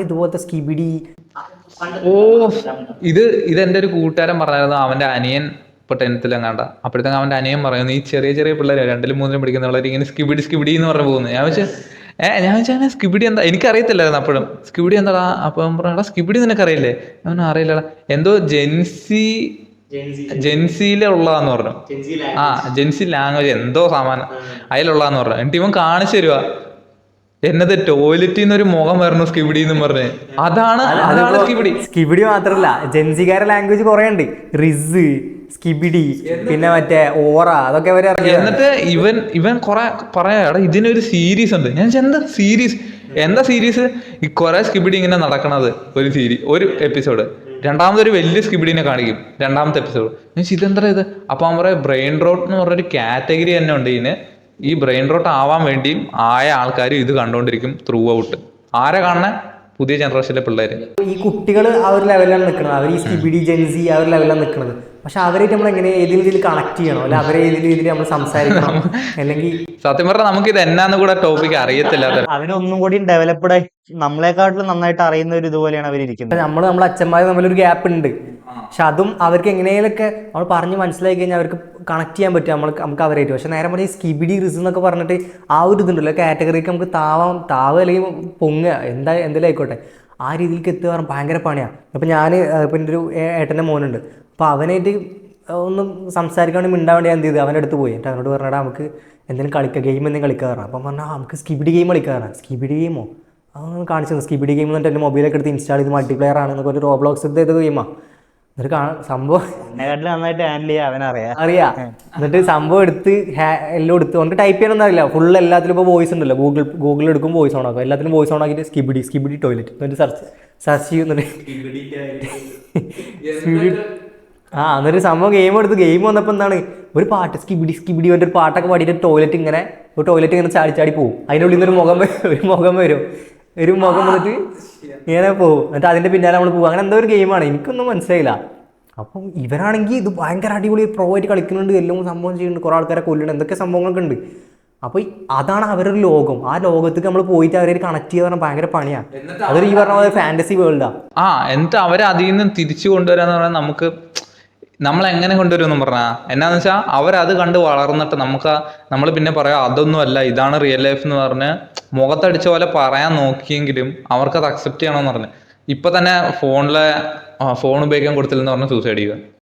ഇതുപോലത്തെ സ്കിബിഡി. ഓ ഇത് ഇതെന്റെ ഒരു കൂട്ടുകാരൻ പറഞ്ഞായിരുന്നു. അവന്റെ അനിയൻ ഇപ്പൊ ടെൻത്തിൽ എങ്ങാണ്ട അപ്പോഴത്തേക്ക് അവന്റെ അനിയൻ പറയുന്നു ഈ ചെറിയ ചെറിയ പിള്ളേർ രണ്ടിലും മൂന്നിലും പഠിക്കുന്ന പിള്ളേർ ഇങ്ങനെ സ്കിബിഡി സ്കിബിഡി എന്ന് പറഞ്ഞു പോകുന്നു. ഞാൻ വെച്ചാൽ ഏഹ് ഞാൻ വെച്ചാൽ സ്കിബിഡി എന്താ? എനിക്കറിയത്തില്ലായിരുന്നു അപ്പോഴും. സ്കിബിഡി എന്താടാ? അപ്പം പറഞ്ഞാ സ്കിബിഡി നിനക്കറിയില്ലേ? അവനും അറിയില്ലടാ. എന്തോ ജെൻസി ജെൻസിയിലെ ഉള്ളതാന്ന് പറഞ്ഞു. ആ ജെൻസി ലാംഗ്വേജ് എന്തോ സാമാനം. അതിലുള്ളതാന്ന് പറഞ്ഞു. എന്നിട്ട് ഇവൻ കാണിച്ചു തരുവാ. എന്നത് ടോയ്ലറ്റിൽ നിന്ന് ഒരു മുഖം വരണം സ്കിബിഡി എന്ന് പറഞ്ഞ്. അതാണ് അതാണ് സ്കിബിഡി സ്കിബിഡി മാത്രല്ല ജെൻസിക്കാരെ ലാംഗ്വേജ് കുറെ ഉണ്ട്. റിസ് സ്കിബിഡി പിന്നെ മറ്റേ ഓറ അതൊക്കെ അവർ. എന്നിട്ട് ഇവൻ ഇവൻ കുറെ പറയാ എടാ ഇതിനൊരു സീരീസ് ഉണ്ട്. ഞാൻ എന്താ സീരീസ് എന്താ സീരീസ് ഈ കുറെ സ്കിബിഡി ഇങ്ങനെ നടക്കണത് ഒരു സീരി ഒരു എപ്പിസോഡ് രണ്ടാമത് ഒരു വലിയ സ്കിബിഡിനെ കാണിക്കും രണ്ടാമത്തെ എപ്പിസോഡ് ഇതെന്താ ഇത്? അപ്പൊ പറയാം ബ്രെയിൻ റോട്ട് എന്ന് പറഞ്ഞൊരു കാറ്റഗറി തന്നെ ഉണ്ട് ഇതിന്. ഈ ബ്രെയിൻ റോട്ട് ആവാൻ വേണ്ടിയും ആയ ആൾക്കാർ ഇത് കണ്ടുകൊണ്ടിരിക്കും ത്രൂ ഔട്ട് ആരെ കാണണേ പുതിയ ജനറേഷനിലെ പിള്ളേര്. ഈ കുട്ടികൾ ആ ഒരു ലെവലിലാണ് നിൽക്കുന്നത് അവർ ഈ സ്കിബിഡി ജെൻസി ആ ഒരു ലെവലിലാണ് നിൽക്കുന്നത് പക്ഷെ അവരായിട്ട് നമ്മൾ എങ്ങനെ ഏത് രീതിയിൽ കണക്ട് ചെയ്യണോ? അല്ലെ അവരെ ഏത് രീതിയിൽ നമ്മൾ സംസാരിക്കണം? അല്ലെങ്കിൽ സത്യം പറഞ്ഞാൽ നമുക്ക് ഇത് എന്നാന്ന് കൂടെ ടോപ്പിക് അറിയത്തില്ല. അവനൊന്നും കൂടി ഡെവലപ്ഡ് ആയി. നമ്മളെക്കാട്ടിലും നന്നായിട്ട് അറിയുന്ന ഒരു ഇതുപോലെയാണ് അവരിയ്ക്കുന്നത് നമ്മൾ നമ്മളെ അച്ഛന്മാർ തമ്മിലൊരു ഗ്യാപ്പ് ഉണ്ട്. പക്ഷെ അതും അവർക്ക് എങ്ങനെയൊക്കെ നമ്മൾ പറഞ്ഞ് മനസ്സിലാക്കി കഴിഞ്ഞാൽ അവർക്ക് കണക്ട് ചെയ്യാൻ പറ്റും നമ്മൾ നമുക്ക് അവരായിട്ട്. പക്ഷെ നേരെ പറഞ്ഞ സ്കിബിഡി റിസ് എന്നൊക്കെ പറഞ്ഞിട്ട് ആ ഒരു ഇതുണ്ടല്ലോ കാറ്റഗറിക്ക് നമുക്ക് താവാം താവ അല്ലെങ്കിൽ പൊങ്ങുക. എന്താ എന്തെങ്കിലും ആയിക്കോട്ടെ. ആ രീതിയിലേക്ക് എത്തുക ഭയങ്കര പണിയാണ് അപ്പം ഞാൻ ഇപ്പം എന്റെ ഒരു ഏട്ടന്റെ മോനുണ്ട്. അപ്പോൾ അവനായിട്ട് ഒന്ന് സംസാരിക്കാൻ വേണ്ടി മിണ്ടാൻ വേണ്ടി എന്ത് ചെയ്തു അവന്റെ അടുത്ത് പോയി. എന്നിട്ട് അവനോട് പറഞ്ഞാൽ നമുക്ക് എന്തെങ്കിലും കളിക്കുക ഗെയിം എന്തെങ്കിലും കളിക്കുക പറഞ്ഞു. അപ്പം പറഞ്ഞാൽ നമുക്ക് സ്കിബിഡി ഗെയിം കളിക്കുക പറഞ്ഞു. സ്കിബിഡി ഗെയിമോ അതൊന്ന് കാണിച്ചു തന്നു. സ്കിബിഡി ഗെയിം എന്നിട്ട് എന്റെ മൊബൈലൊക്കെ എടുത്ത് ഇൻസ്റ്റാൾ ചെയ്ത് മൾട്ടിപ്ലെയർ ആണ് എന്നൊക്കെ ഒരു റോബ്ലോക്സ് ഇത് ഗെയിമാണ് എന്നിട്ട് സംഭവം നന്നായിട്ട് ഹാൻഡിൽ ചെയ്യാൻ അവനറിയാം. അറിയാം. എന്നിട്ട് സംഭവം എടുത്ത് ഹാ- എല്ലാം എടുത്ത് നമുക്ക് ടൈപ്പ് ചെയ്യണമെന്ന് അറിയില്ല. ഫുൾ എല്ലാത്തിലും ഇപ്പോൾ വോയിസ് ഉണ്ടല്ലോ. ഗൂഗിൾ ഗൂഗിൾ എടുക്കും വോയിസ് ഓൺ ആക്കും. എല്ലാത്തിലും വോയിസ് ഓൺ ആക്കിയിട്ട് സ്കിബിഡി സ്കിബിഡി ടോയ്ലറ്റ് എന്നിട്ട് സെർച്ച് സെർച്ച് ചെയ്യുന്നുണ്ട് സ്കിബിഡി ആ എന്നൊരു സംഭവം ഗെയിം എടുത്ത് ഗെയിം വന്നപ്പോൾ എന്താണ്? ഒരു പാട്ട് സ്കിബിഡി സ്കിബിഡി പറഞ്ഞിട്ട് ഒരു പാട്ടൊക്കെ പാടിയിട്ട് ടോയ്ലറ്റ് ഇങ്ങനെ ഒരു ടോയ്ലറ്റ് ഇങ്ങനെ ചാടി ചാടി പോകും അതിന്റെ ഉള്ളിൽ നിന്ന് ഒരു മുഖം ഒരു മുഖം വരും. ഒരു മുഖം വന്നിട്ട് ഇങ്ങനെ പോകും എന്നിട്ട് അതിന്റെ പിന്നാലെ നമ്മൾ പോകും അങ്ങനെ എന്തോ ഒരു ഗെയിമാണ് എനിക്കൊന്നും മനസ്സിലായില്ല. അപ്പം ഇവരാണെങ്കിൽ ഇത് ഭയങ്കര അടിപൊളി പ്രോ ആയിട്ട് കളിക്കുന്നുണ്ട്. എല്ലാം സംഭവം ചെയ്യുന്നുണ്ട്. കുറേ ആൾക്കാരെ കൊല്ലുന്നുണ്ട്. എന്തൊക്കെ സംഭവങ്ങളൊക്കെ ഉണ്ട്. അപ്പോൾ അതാണ് അവരുടെ ലോകം. ആ ലോകത്തേക്ക് നമ്മൾ പോയിട്ട് അവരെ കണക്ട് ചെയ്യുക പറഞ്ഞാൽ ഭയങ്കര പണിയാണ് അതൊരു ഈ പറഞ്ഞ ഫാന്റസി വേൾഡാ വേൾഡാണ് ആ. എന്നിട്ട് അവരെ അതിൽ നിന്ന് തിരിച്ചു കൊണ്ടുവരാന്ന് പറഞ്ഞാൽ നമുക്ക് നമ്മൾ എങ്ങനെ കൊണ്ടുവരുമെന്ന് പറഞ്ഞാൽ എന്നാന്ന് വെച്ചാൽ അവരത് കണ്ട് വളർന്നിട്ട് നമുക്ക് നമ്മൾ പിന്നെ പറയാം അതൊന്നും അല്ല ഇതാണ് റിയൽ ലൈഫ് എന്ന് പറഞ്ഞ് മുഖത്തടിച്ച പോലെ പറയാൻ നോക്കിയെങ്കിലും അവർക്ക് അത് അക്സെപ്റ്റ് ചെയ്യണമെന്ന് പറഞ്ഞു. ഇപ്പൊ തന്നെ ഫോണിലെ ഫോൺ ഉപയോഗിക്കാൻ കൊടുത്തില്ലെന്ന് പറഞ്ഞ് സൂസൈഡ് ചെയ്യുക